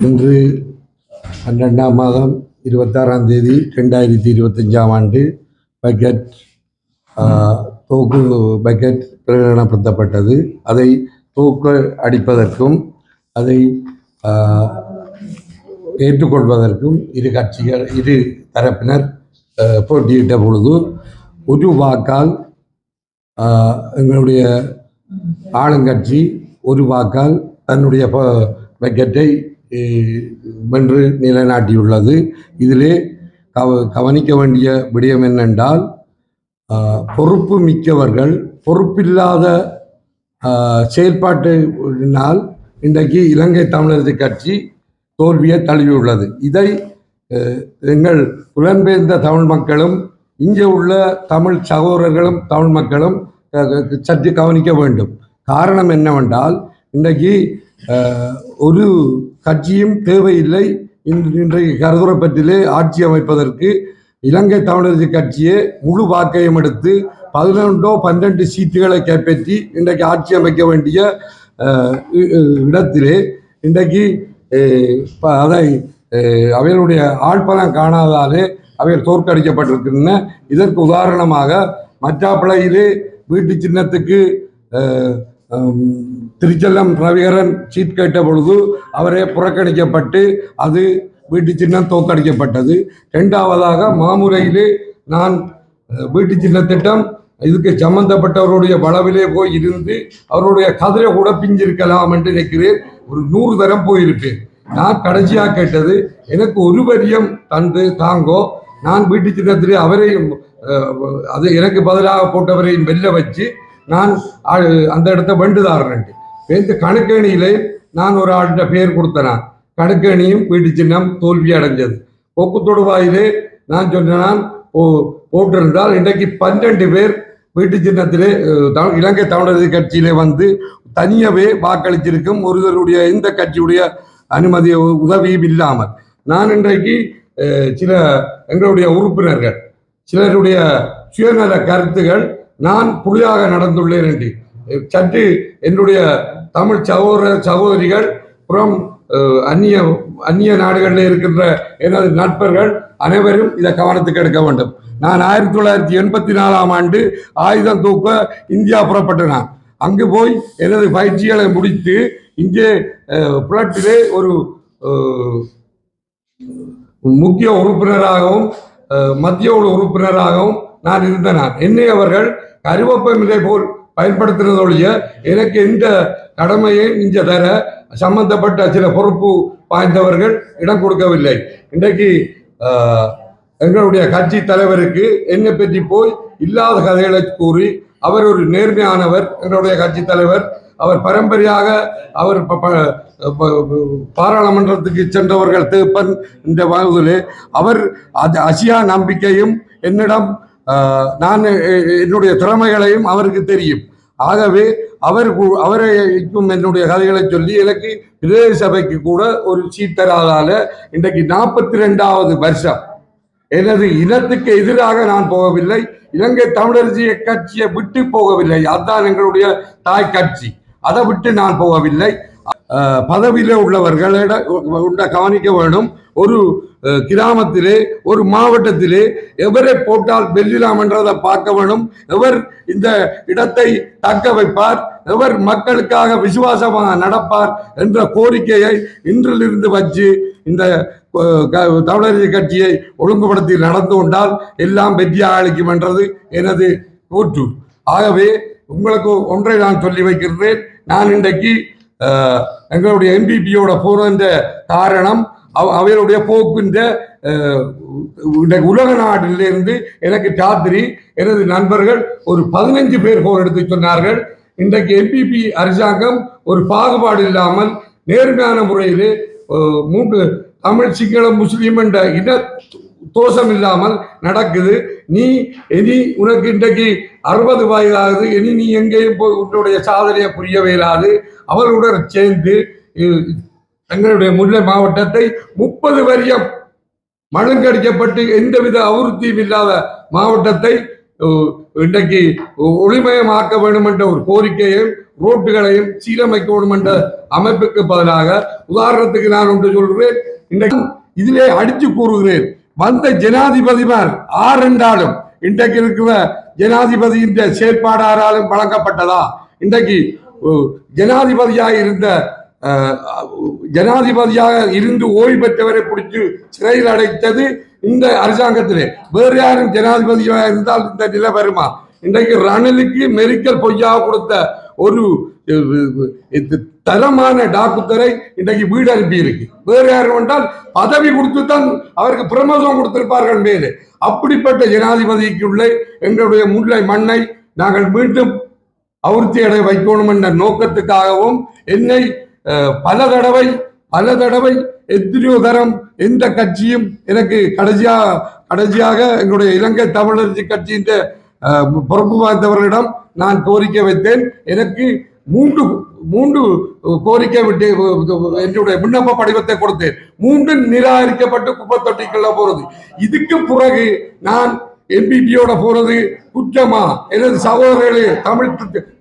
இன்று பன்னெண்டாம் மாதம் இருபத்தாறாம் தேதி ரெண்டாயிரத்தி இருபத்தஞ்சாம் ஆண்டு பக்கெட் தோக்கு பக்கெட் பிரகடனப்படுத்தப்பட்டது. அதை தூக்க அடிப்பதற்கும் அதை ஏற்றுக்கொள்வதற்கும் இரு கட்சிகள் இரு தரப்பினர் போட்டியிட்ட பொழுது ஒரு வாக்கால் எங்களுடைய ஆளுங்கட்சி ஒரு வாக்கால் தன்னுடைய பக்கெட்டை வென்று நிலைநாட்டியுள்ளது. இதிலே கவ கவனிக்க வேண்டிய விடயம் என்னென்றால் பொறுப்பு மிக்கவர்கள் பொறுப்பில்லாத செயல்பாட்டினால் இன்றைக்கு இலங்கை தமிழரசு கட்சி தோல்வியை தழுவியுள்ளது. இதை எங்கள் புலன்பெயர்ந்த தமிழ் மக்களும் இங்கே உள்ள தமிழ் சகோதரர்களும் தமிழ் மக்களும் சற்று கவனிக்க வேண்டும். காரணம் என்னவென்றால் இன்றைக்கு ஒரு கட்சியும் தேவையில்லை. இன்று இன்றைக்கு கருதுரப்பட்டிலே ஆட்சி அமைப்பதற்கு இலங்கை தமிழரசு கட்சியே முழு வாக்கையும் எடுத்து பதினொன்றோ பன்னெண்டு சீட்டுகளை கைப்பற்றி இன்றைக்கு ஆட்சி அமைக்க வேண்டிய இடத்திலே இன்றைக்கு அதை அவைகளுடைய ஆட்பலம் காணாதாலே அவைகள் தோற்கடிக்கப்பட்டிருக்கின்றன. இதற்கு உதாரணமாக மற்றாப்பிளையிலே வீட்டு சின்னத்துக்கு திருச்செல்லம் ரவிகரன் சீட் கேட்ட பொழுது அவரே புறக்கணிக்கப்பட்டு அது வீட்டு சின்னம் தோக்கடிக்கப்பட்டது ரெண்டாவதாக மாமுறையிலே நான் வீட்டு சின்ன திட்டம் இதுக்கு சம்பந்தப்பட்டவருடைய வளவிலே போய் இருந்து அவருடைய கதிரை கூட பிஞ்சிருக்கலாம் என்று நினைக்கிறேன். ஒரு நூறு தரம் போயிருப்பேன். நான் கடைசியாக கேட்டது எனக்கு ஒரு வரியம் தந்து தாங்கோ நான் வீட்டு சின்னத்திலே அவரையும் அது எனக்கு பதிலாக போட்டவரையும் வெல்ல வச்சு நான் அந்த இடத்த வெண்டுதாரன் பேருந்து கணக்கேணியிலே நான் ஒரு ஆள்கிட்ட பேர் கொடுத்தேன். கணக்கணியும் வீட்டு சின்னம் தோல்வி அடைஞ்சது. கொக்கு தொடுவாயிலே நான் சொன்னான் போட்டிருந்தால் இன்றைக்கு பன்னெண்டு பேர் வீட்டு சின்னத்திலே இலங்கை தமிழர் கட்சியிலே வந்து தனியவே வாக்களிச்சிருக்கும் ஒருவருடைய இந்த கட்சியுடைய அனுமதி உ- உதவியும் இல்லாமல். நான் இன்றைக்கு சில எங்களுடைய உறுப்பினர்கள் சிலருடைய சுயநல கருத்துகள் நான் புலியாக நடந்துள்ளேன் என்று சற்று என்னுடைய தமிழ் சகோதர சகோதரிகள் புறம் அந்நிய அந்நிய நாடுகளில் இருக்கின்ற எனது நண்பர்கள் அனைவரும் இதை கவனத்துக்கு எடுக்க வேண்டும். நான் ஆயிரத்தி தொள்ளாயிரத்தி எண்பத்தி நாலாம் ஆண்டு ஆயுதம் தூக்க இந்தியா புறப்பட்ட நான் அங்கு போய் எனது பயிற்சிகளை முடித்து இங்கே புலட்டிலே ஒரு முக்கிய உறுப்பினராகவும் மத்திய குழு உறுப்பினராகவும் நான் இருந்த நான் என்னை அவர்கள் கருவப்பமில்லை போல் பயன்படுத்தினதொழிய எனக்கு எந்த கடமையை இங்க தர சம்பந்தப்பட்ட சில பொறுப்பு வாய்ந்தவர்கள் இடம் கொடுக்கவில்லை. இன்றைக்கு எங்களுடைய கட்சி தலைவருக்கு என்னை பற்றி போய் இல்லாத கதைகளை கூறி அவர் ஒரு நேர்மையானவர் எங்களுடைய கட்சி தலைவர். அவர் பரம்பரையாக அவர் பாராளுமன்றத்துக்கு சென்றவர்கள் தேப்பன் இந்த வகுதிலே அவர் அது அசியா நம்பிக்கையும் என்னிடம் நான் என்னுடைய திறமைகளையும் அவருக்கு தெரியும். ஆகவே அவர் அவரை என்னுடைய கதைகளை சொல்லி எனக்கு பிரதேச சபைக்கு கூட ஒரு சீத்தராதால இன்றைக்கு நாற்பத்தி ரெண்டாவது வருஷம். எனது இனத்துக்கு எதிராக நான் போகவில்லை. இலங்கை தமிழரசிய கட்சியை விட்டு போகவில்லை. அதுதான் எங்களுடைய தாய் கட்சி. அதை விட்டு நான் போகவில்லை. பதவியிலே உள்ளவர்களிட உண்ட கவனிக்க வேண்டும். ஒரு கிராமத்திலே ஒரு மாவட்டத்திலே எவரை போட்டால் வெல்லலாம் என்றதை பார்க்க வேண்டும். எவர் இந்த இடத்தை தக்க வைப்பார் எவர் மக்களுக்காக விசுவாசமாக நடப்பார் என்ற கோரிக்கையை இன்றிலிருந்து வச்சு இந்த அஹ், க- கட்சியை ஒழுங்குபடுத்தி நடந்து கொண்டால் எல்லாம் வெற்றியாக அளிக்கும் என்றது எனது கூற்று. ஆகவே உங்களுக்கு ஒன்றை நான் சொல்லி வைக்கிறேன் நான் இன்றைக்கு எங்களுடைய எம்பிபியோட போகின்ற காரணம் அவ- அவைகளுடைய போக்குன்ற இன்றைக்கு உலக நாட்டிலிருந்து எனக்கு ராத்திரி எனது நண்பர்கள் ஒரு பதினஞ்சு பேர் போன் எடுத்து சொன்னார்கள். இன்றைக்கு எம்பிபி அரசாங்கம் ஒரு பாகுபாடு இல்லாமல் நேர்மையான முறையில் மூன்று தமிழ் சிங்களம் முஸ்லீம் என்ற இன தோஷம் இல்லாமல் நடக்குது. நீ இனி உனக்கு இன்றைக்கு அறுபது வயதாகுது. இனி நீ எங்கேயும் போய் உன்னுடைய சாதனையை புரிய இயலாது அவர்களுடன் சேர்ந்து தங்களுடைய முல்லை மாவட்டத்தை முப்பது வரியம் மழுங்கடிக்கப்பட்டு எந்தவித அபிவிருத்தியும் இல்லாத மாவட்டத்தை இன்றைக்கு ஒளிமயமாக்க வேண்டும் என்ற ஒரு கோரிக்கையும் ரோட்டுகளையும் சீரமைக்க வேண்டும் என்ற அமைப்புக்கு பதிலாக உதாரணத்துக்கு நான் ஒன்று சொல்கிறேன். இன்றைக்கு இதிலே அடித்து கூறுகிறேன். வந்த ஜனாதிபதிமார் ஆறு என்றாலும் இன்றைக்கு இருக்கிற ஜனாதிபதியின் செயற்பாடாராலும் வழங்கப்பட்டதா? இன்றைக்கு ஜனாதிபதியாக இருந்த ஜனாதிபதியாக இருந்து ஓய்வு பெற்றவரை பிடிச்சு சிறையில் அடைத்தது இந்த அரசாங்கத்திலே. வேறு யாரும் ஜனாதிபதியாக இருந்தால் இந்த நிலை வருமா? இன்றைக்கு ரணிலுக்கு மெரிக்கல் பொய்யாக கொடுத்த ஒரு தரமான டாக்குத்தரை இன்றைக்கு வீடு அனுப்பி இருக்கு. வேறு யாரும் என்றால் பதவி கொடுத்து தான் அவருக்கு பிரமோதம் கொடுத்திருப்பார்கள் மேலே. அப்படிப்பட்ட ஜனாதிபதிக்குள்ளே எங்களுடைய முல்லை மண்ணை நாங்கள் மீண்டும் அவிர்த்தி அடை வைக்கணும் என்ற நோக்கத்துக்காகவும் என்னை அஹ், பல தடவை பல தடவை எத்தனையோ தரம் எந்த கட்சியும் எனக்கு கடைசியா கடைசியாக எங்களுடைய இலங்கை தமிழரசு கட்சியின் பொறுப்பு வாய்ந்தவர்களிடம் நான் கோரிக்கை வைத்தேன். எனக்கு மூன்று மூன்று கோரிக்கை விட்டு என்னுடைய விண்ணப்ப படிவத்தை கொடுத்தேன். மூன்று நிராகரிக்கப்பட்டு குப்பை தொட்டிக்குள்ள போறது. இதுக்கு பிறகு நான் என்பிபியோட போறது குற்றமா? எனது சகோதரர்களே தமிழ்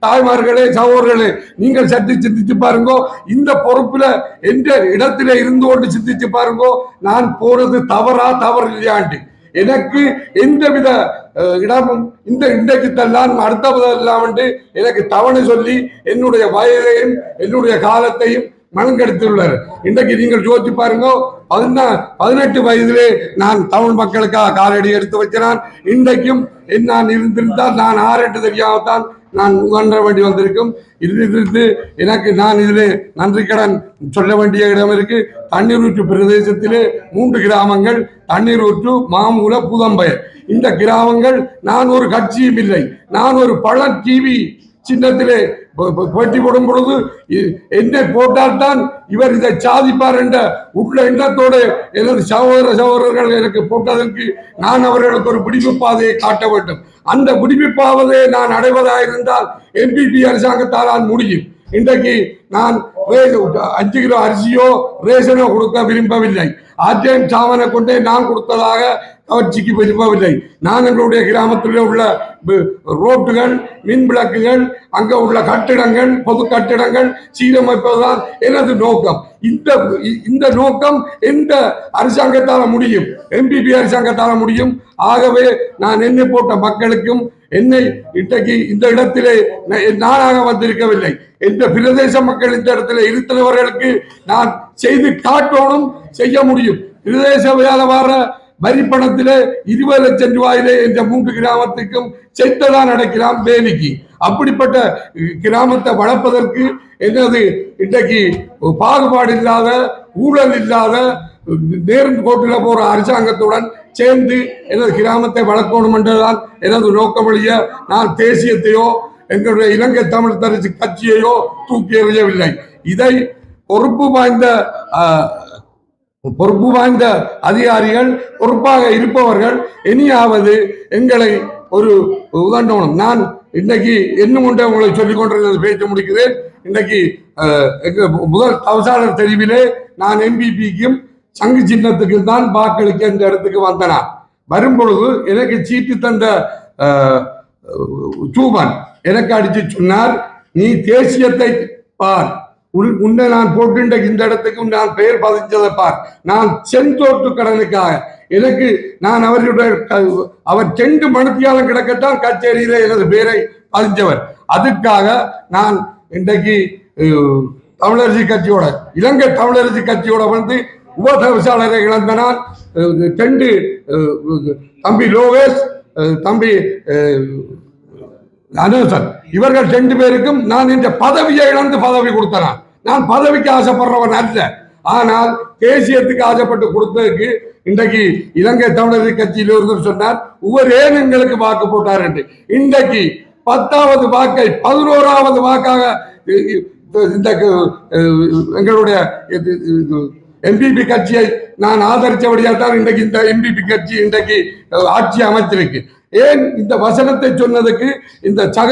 தாய்மார்களே சகோதரர்களே நீங்கள் சற்று சிந்திச்சு பாருங்கோ. இந்த பொறுப்புல எந்த இடத்துல இருந்து கொண்டு சிந்திச்சு பாருங்கோ. நான் போறது தவறா தவறு இல்லையாண்டு எனக்கு எந்தவித வித இடமும் இந்த இன்றைக்கு தள்ளான் அடுத்ததெல்லாம் என்று எனக்கு தவணை சொல்லி என்னுடைய வயதையும் என்னுடைய காலத்தையும் மனங்கெடுத்துள்ளார் இன்றைக்கு நீங்கள் யோசிச்சு பாருங்க பதினா பதினெட்டு வயதிலே நான் தமிழ் மக்களுக்காக காலடி எடுத்து வைக்கிறான். இன்றைக்கும் நான் இருந்திருந்தால் நான் ஆரெட்டு தெரியாமத்தான் நான் உகன்ற வேண்டி வந்திருக்கும். இருந்து எனக்கு நான் இதிலே நன்றி கடன் சொல்ல வேண்டிய இடம் இருக்கு. தண்ணீர் ஊற்று பிரதேசத்திலே மூன்று கிராமங்கள் தண்ணீர் ஊற்று மாமூல புதம்பயர். இந்த கிராமங்கள் நான் ஒரு கட்சியும் இல்லை. நான் ஒரு பழ டிவி சின்னத்திலே போட்டி போடும் பொழுது என்னை போட்டால்தான் இவர் இதை சாதிப்பார் என்ற உள்ள எண்ணத்தோடு எனது சகோதர சகோதரர்கள் எனக்கு போட்டதற்கு நான் அவர்களுக்கு ஒரு பிடிப்பு பாதையை காட்ட வேண்டும். அந்த பிடிப்பு பாதையை நான் அடைவதாக இருந்தால் என்பிபி அரசாங்கத்தால் நான் முடியும். இன்றைக்கு நான் அஞ்சு கிலோ அரிசியோ ரேஷனோ கொடுக்க விரும்பவில்லை. ஆர்டிஎம் சாவனை கொண்டே நான் கொடுத்ததாக கவர்ச்சிக்கு விரும்பவில்லை. நான் எங்களுடைய கிராமத்தில் உள்ள ரோட்டுகள் மின் விளக்குகள் அங்க உள்ள கட்டிடங்கள் பொது கட்டிடங்கள் சீரமைப்பதுதான் எனது நோக்கம். இந்த இந்த நோக்கம் எந்த அரசாங்கத்தால் முடியும்? எம்பிபி அரசாங்கத்தால் முடியும். ஆகவே நான் என்னை போட்ட மக்களுக்கும் என்னை இன்றைக்கு இந்த இடத்திலே நானாக வந்திருக்கவில்லை. இந்த பிரதேச மக்கள் இந்த இடத்துல இருக்கிறவர்களுக்கு நான் செய்து காட்டணும் செய்ய முடியும். பிரதேச வியாபார வரி பணத்திலே இருபது லட்சம் ரூபாயிலே என்ற மூன்று கிராமத்துக்கும் செய்ததான் நடக்கலாம் வேலிக்கு. அப்படிப்பட்ட கிராமத்தை வளர்ப்பதற்கு என்னது? இன்றைக்கு பாகுபாடு இல்லாத ஊழல் இல்லாத நேர்ந்து கோட்டில் போற அரசாங்கத்துடன் சேர்ந்து எனது கிராமத்தை வளர்க்கணும் என்றுதான் எனது நோக்கமொழிய நான் தேசியத்தையோ எங்களுடைய இலங்கை தமிழ் தரசு கட்சியையோ தூக்கி எறியவில்லை. இதை பொறுப்பு வாய்ந்த பொறுப்பு வாய்ந்த அதிகாரிகள் பொறுப்பாக இருப்பவர்கள் இனியாவது எங்களை ஒரு உதண்டோணும். நான் இன்னைக்கு இன்னும் ஒன்றை உங்களை சொல்லிக் கொண்டிருந்தது பேச்சு முடிக்கிறேன். இன்னைக்கு முதல் தவசாளர் தெரிவிலே நான் எம்பிபிக்கும் சங்கு சின்னத்துக்கு தான் வாக்களிக்க இந்த இடத்துக்கு வந்தனா. வரும் பொழுது எனக்கு சீட்டு தந்த சூபன் எனக்கு அடிச்சு சொன்னார் நீ தேசியத்தை பார். உன்னை நான் போட்டுண்ட இந்த இடத்துக்கு நான் பெயர் பதிச்சதை பார். நான் செந்தோட்டு கடனுக்காக. எனக்கு நான் அவருடைய அவர் செண்டு மனத்தியாலும் கிடக்கத்தான் கச்சேரியில எனது பெயரை பதிஞ்சவர் அதுக்காக நான் இன்றைக்கு தமிழரசு கட்சியோட இலங்கை தமிழரசு கட்சியோட வந்து உபதவிசாளரை இழந்த நான் தம்பி லோகேஷ் தம்பி அஹ், அனுசன் இவர்கள் ரெண்டு பேருக்கும் நான் இந்த பதவியை இழந்து பதவி கொடுத்தனா நான் பதவிக்கு ஆசைப்படுறவன் அல்ல. ஆனால் தேசியத்துக்கு ஆசைப்பட்டு கொடுத்ததுக்கு இன்றைக்கு இலங்கை தமிழர் கட்சியில் ஒருத்தர் சொன்னார் ஒவ்வொரு ஏன் எங்களுக்கு வாக்கு போட்டார்? என்று. இன்றைக்கு பத்தாவது வாக்கை பதினோராவது வாக்காக இந்த எங்களுடைய எம்பிபி கட்சியை நான் ஆதரித்தபடியால் தான் இன்றைக்கு இந்த எம்பிபி கட்சி இன்றைக்கு ஆட்சி அமைச்சிருக்கு ஏன் இந்த வசனத்தை சொன்னதுக்கு இந்த சக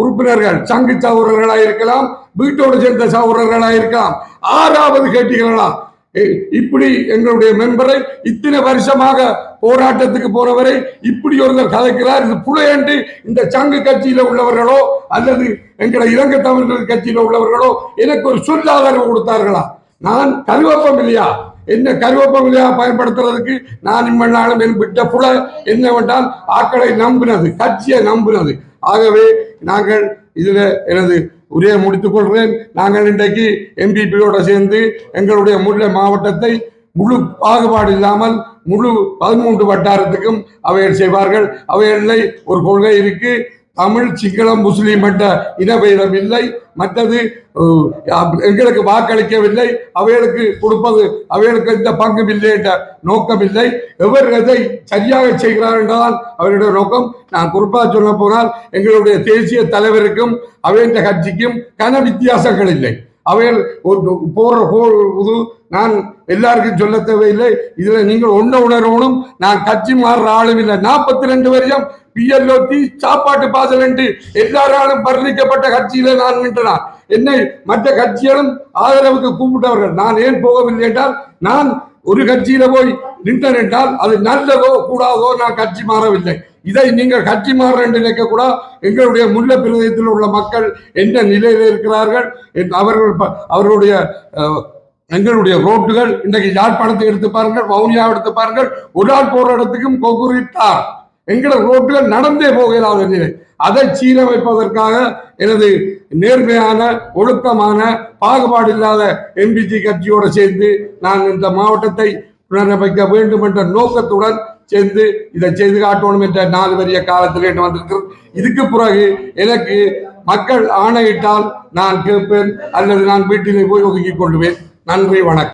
உறுப்பினர்கள் சங்கு சகோதரர்களாக இருக்கலாம் வீட்டோடு சேர்ந்த சகோதரர்களாக இருக்கலாம் ஆறாவது கேட்டீர்களா ஏ, இப்படி எங்களுடைய மெம்பரை இத்தனை வருஷமாக போராட்டத்துக்கு போனவரை இப்படி ஒருவர் கதைக்கிறார் இது புலையன்று இந்த சங்கு கட்சியில உள்ளவர்களோ அல்லது எங்களை இலங்கை தமிழர்கள் கட்சியில உள்ளவர்களோ எனக்கு ஒரு சொல்லாதரவு கொடுத்தார்களா? நான் கருவப்பம் இல்லையா? என்ன கருவப்பம் இல்லையா பயன்படுத்துறதுக்கு? நான் இம்மண்ணாலும் என் விட்ட புல என்னவென்றால் ஆக்களை நம்பினது கட்சியை நம்பினது. ஆகவே நாங்கள் இதில் எனது உரையை முடித்துக் கொள்கிறேன். நாங்கள் இன்றைக்கு எம்பிபியோட சேர்ந்து எங்களுடைய முல்லை மாவட்டத்தை முழு பாகுபாடு இல்லாமல் முழு பதிமூன்று வட்டாரத்துக்கும் அவைகள் செய்வார்கள். அவைகளில் ஒரு கொள்கை இருக்குது தமிழ் சிங்களம் முஸ்லீம் என்ற இனபேதம் இல்லை. மற்றது எங்களுக்கு வாக்களிக்கவில்லை. அவைகளுக்கு கொடுப்பது அவைகளுக்கு எந்த பங்கும் இல்லை என்ற நோக்கம் இல்லை. எவர் எதை சரியாக செய்கிறார் என்றுதான் அவருடைய நோக்கம். நான் குறிப்பாக சொல்ல போனால் எங்களுடைய தேசிய தலைவருக்கும் அவைன்ற கட்சிக்கும் கன வித்தியாசங்கள் இல்லை. அவைகள் ஒரு போற போது நான் எல்லாருக்கும் சொல்ல தேவையில்லை. இதுல நீங்கள் ஒன்ன உணரணும். நான் கட்சி மாறுற ஆளும் இல்லை. நாற்பத்தி ரெண்டு வருஷம் பிஎல்ஓடி சாப்பாட்டு பாசல் என்று எல்லாராலும் பரிணிக்கப்பட்ட கட்சியில நான் நின்றனார் என்னை மற்ற கட்சிகளும் ஆதரவுக்கு கூப்பிட்டவர்கள். நான் ஏன் போகவில்லை என்றால் நான் ஒரு கட்சியில போய் நின்றேன் என்றால் அது நல்லதோ கூடாதோ நான் கட்சி மாறவில்லை. இதை நீங்கள் கட்சி மாற என்று நினைக்க கூட எங்களுடைய முல்லை பிரதேசத்தில் உள்ள மக்கள் என்ன நிலையில் இருக்கிறார்கள்? என் அவர்கள் ப- அவர்களுடைய அஹ், எங்களுடைய ரோட்டுகள் இன்றைக்கு யாழ்ப்பாணத்தை எடுத்து பாருங்கள் வவுனியா எடுத்து பாருங்கள் ஒரு ஆள் போற இடத்துக்கும் கொகுரித்தார் எங்களோட ரோட்டுகள் நடந்தே போகலாத நிலை அதை சீரமைப்பதற்காக எனது நேர்மையான ஒழுக்கமான பாகுபாடு இல்லாத எம்பிஜி கட்சியோடு சேர்ந்து நான் இந்த மாவட்டத்தை புனரமைக்க வேண்டும் என்ற நோக்கத்துடன் சேர்ந்து இதை செய்து காட்டணும் என்ற நாலு வரிய காலத்தில் என்ன வந்திருக்கிறது. இதுக்கு பிறகு எனக்கு மக்கள் ஆணையிட்டால் நான் கேட்பேன் அல்லது நான் வீட்டிலே போய் ஒதுக்கிக் கொள்வேன். நன்றி வணக்கம்.